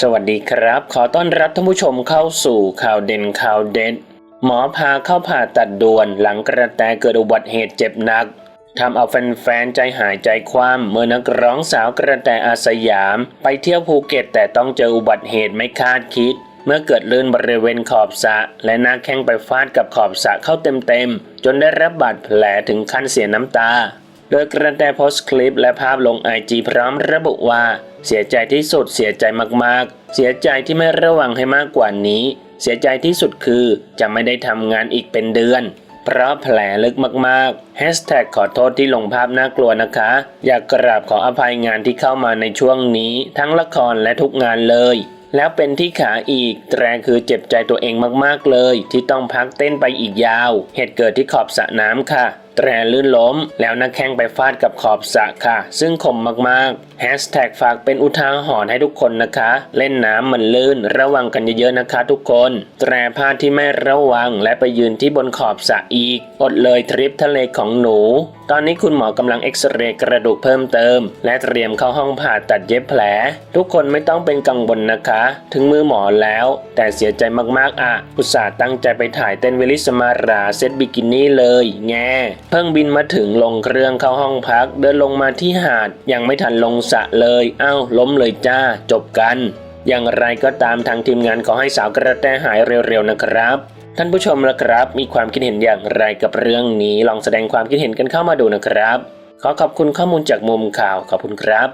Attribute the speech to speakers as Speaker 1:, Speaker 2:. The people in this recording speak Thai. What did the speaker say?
Speaker 1: สวัสดีครับ ขอต้อนรับท่านผู้ชมเข้าสู่ข่าวเด่นข่าวเด็ด หมอพาเข้าผ่าตัดด่วนหลังกระแตเกิดอุบัติเหตุเจ็บหนักทำเอาแฟนๆใจหายใจคว่ำเมื่อนักร้องสาวกระแตอาสยาม ไปเที่ยวภูเก็ตแต่ต้องเจออุบัติเหตุไม่คาดคิด เมื่อเกิดลื่นบริเวณขอบสระและหน้าแข้งไปฟาดกับขอบสระเข้าเต็มๆจนได้รับบาดแผลถึงขั้นเสียน้ำตา โดยกระแตโพสต์คลิปและภาพลงไอจีพร้อมระบุว่า เสียใจที่สุดเสียใจมากๆ เสียใจที่ไม่ระวังให้มากกว่านี้ เสียใจที่สุดคือจะไม่ได้ทำงานอีกเป็นเดือน เพราะแผลลึกมากๆแฮชแท็กขอโทษที่ลงภาพน่ากลัวนะคะ อยากกราบขออภัยงานที่เข้ามาในช่วงนี้ ทั้งละครและทุกงานเลยแล้วเป็นที่ขาอีก แตรคือเจ็บใจตัวเองมากๆเลย ที่ต้องพักเต้นไปอีกยาว เหตุเกิดที่ขอบสระน้ำค่ะ แตรลื่นล้ม แล้วนักแข้งไปฟาดกับขอบสระค่ะ ซึ่งคมมากๆแฮชแท็กฝากเป็นอุทาหรณ์ให้ทุกคนนะคะ เล่นน้ำมันลื่นระวังกันเยอะๆนะคะทุกคน แตรพลาดที่ไม่ระวังและไปยืนที่บนขอบสระอีก อดเลยทริปทะเลของหนู ตอนนี้คุณหมอกำลังเอ็กซเรย์กระดูกเพิ่มเติม และเตรียมเข้าห้องผ่าตัดเย็บแผล ทุกคนไม่ต้องเป็นกังวลนะคะ ถึงมือหมอแล้ว แต่เสียใจมากๆอะอุตส่าห์ตั้งใจไปถ่ายเต้นเวลิสมาราเซตบิกินี่เลย แง่ พิ่งบินมาถึงลงเครื่องเข้าห้องพัก เดินลงมาที่หาดยังไม่ทันลงสะเลยเอ้าล้มเลยจ้า จบกัน อย่างไรก็ตามทางทีมงานขอให้สาวกระแตหายเร็วๆนะครับ ท่านผู้ชมละครับ มีความคิดเห็นอย่างไรกับเรื่องนี้ ลองแสดงความคิดเห็นกันเข้ามาดูนะครับ ขอขอบคุณข้อมูลจากมุมข่าวขอบคุณครับ